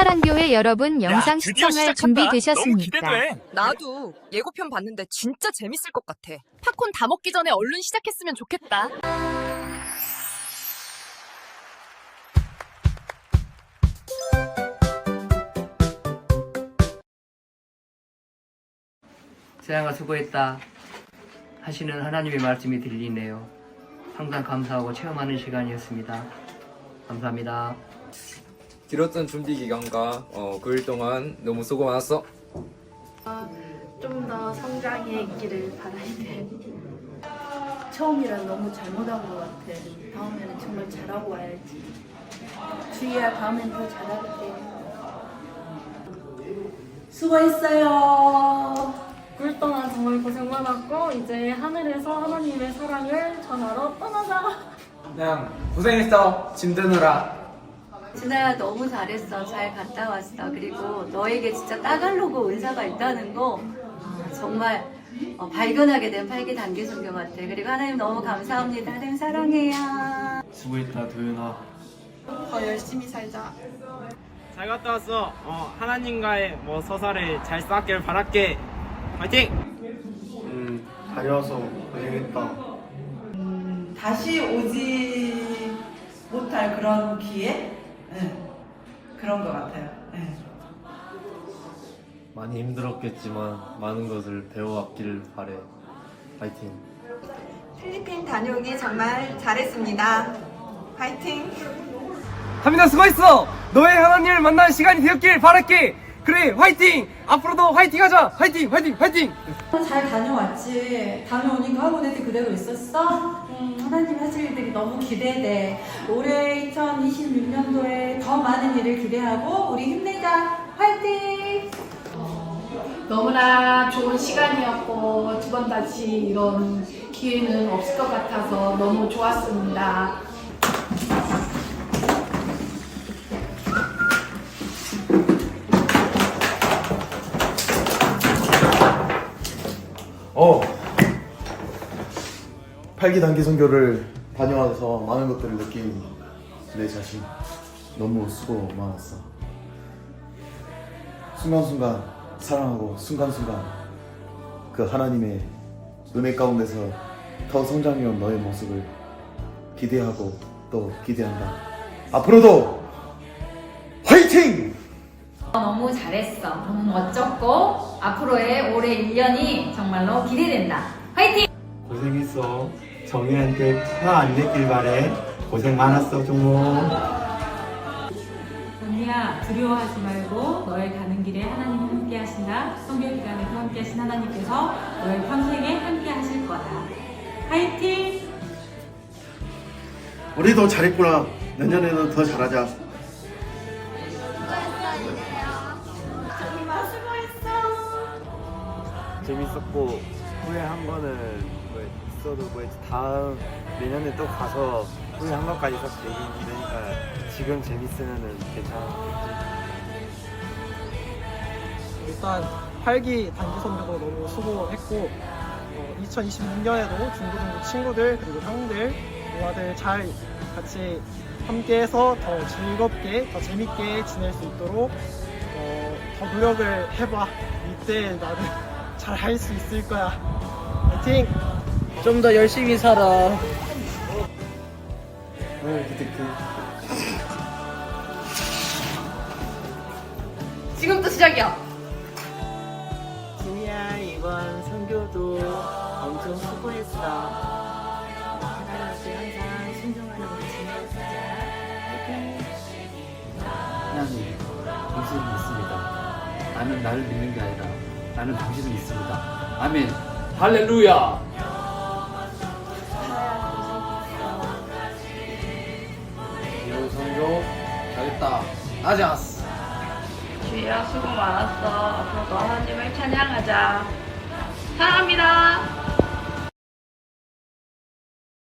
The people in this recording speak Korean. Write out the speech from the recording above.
사랑교회 여러분 영상 시청할 준비 되셨습니까? 기대돼. 나도 예고편 봤는데 진짜 재밌을 것 같아. 팝콘 다 먹기 전에 얼른 시작했으면 좋겠다. 세양아 수고했다 하시는 하나님의 말씀이 들리네요. 항상 감사하고 체험하는 시간이었습니다. 감사합니다. 길었던 준비 기간과 어, 9일 동안 너무 수고 많았어. 좀 더 성장해 있기를 바라는데 처음이라 너무 잘못한 것 같아. 다음에는 정말 잘하고 와야지. 주희야 다음엔 더 잘할게. 수고했어요. 꿀 동안 정말 고생 많았고 이제 하늘에서 하나님의 사랑을 전하러 떠나자. 그냥 고생했어. 짐 드느라. 진아야 너무 잘했어. 잘 갔다 왔어. 그리고 너에게 진짜 따갈로그 은사가 있다는 거 아, 정말 어, 발견하게 된 팔기 단기 성경 같아. 그리고 하나님 너무 감사합니다. 하나님 사랑해요. 수고했다 도윤아 더 열심히 살자. 잘 갔다 왔어. 어, 하나님과의 뭐 서사를 잘 쌓길 바랄게. 화이팅! 음 다녀와서 고생했다 다시 오지 못할 그런 기회? 네. 그런 것 같아요. 네. 많이 힘들었겠지만 많은 것을 배워왔기를 바래 파이팅 필리핀 다녀오기 정말 잘했습니다. 파이팅! 하민아 수고했어! 너의 하나님을 만나는 시간이 되었길 바랄게! 그래, 화이팅! 앞으로도 화이팅 하자! 화이팅! 화이팅! 화이팅! 잘 다녀왔지. 다녀오니까 학원 애들 그대로 있었어? 음, 하나님 하실 일들이 너무 기대돼. 올해 2026년도에 더 많은 일을 기대하고 우리 힘내자. 화이팅! 너무나 좋은 시간이었고 두 번 다시 이런 기회는 없을 것 같아서 너무 좋았습니다. 어. 8기 단기 선교를 다녀와서 많은 것들을 느낀 내 자신 너무 수고 많았어. 순간순간 사랑하고 순간순간 그 하나님의 은혜 가운데서 더 성장해온 너의 모습을 기대하고 또 기대한다. 앞으로도 화이팅! 너무 잘했어. 너무 멋졌고 앞으로의 올해 1년이 정말로 기대된다. 화이팅! 고생했어 정희한테 화안 냈길 바래 고생 많았어 종모 언니야 두려워하지 말고 너의 가는 길에 하나님 함께 하신다. 성교 기간에도 함께 하신 하나님께서 너의 평생에 함께 하실 거다. 화이팅! 우리도 잘했구나. 내년에는 더 잘하자. 재밌었고, 후회한 거는 뭐 있어도 뭐 다음 내년에 또 가서 후회한 것까지 다 얘기 들으니까 지금 재밌으면은 괜찮았겠지. 일단 8기 단기 선교도 너무 수고했고 2026년에도 중고등부 친구들 그리고 형들 누나들 잘 같이 함께해서 더 즐겁게 더 재밌게 지낼 수 있도록 어, 더 노력을 해봐 이때 나는 잘 할 수 있을 거야 화이팅! 좀 더 열심히 살아. 네, 기특해. 지금부터 시작이야. 진이야, 이번 선교도 엄청 수고했어. 하나님께 항상 순종하는 우리 진이야, 진짜. 하나님, 당신을 믿습니다. 나는 나를 믿는 게 아니라 나는 당신을 믿습니다. 아멘. 할렐루야. 이로 선교 잘했다. 아자스. 주희야 수고 많았어. 앞으로도 하나님을 찬양하자. 사랑합니다.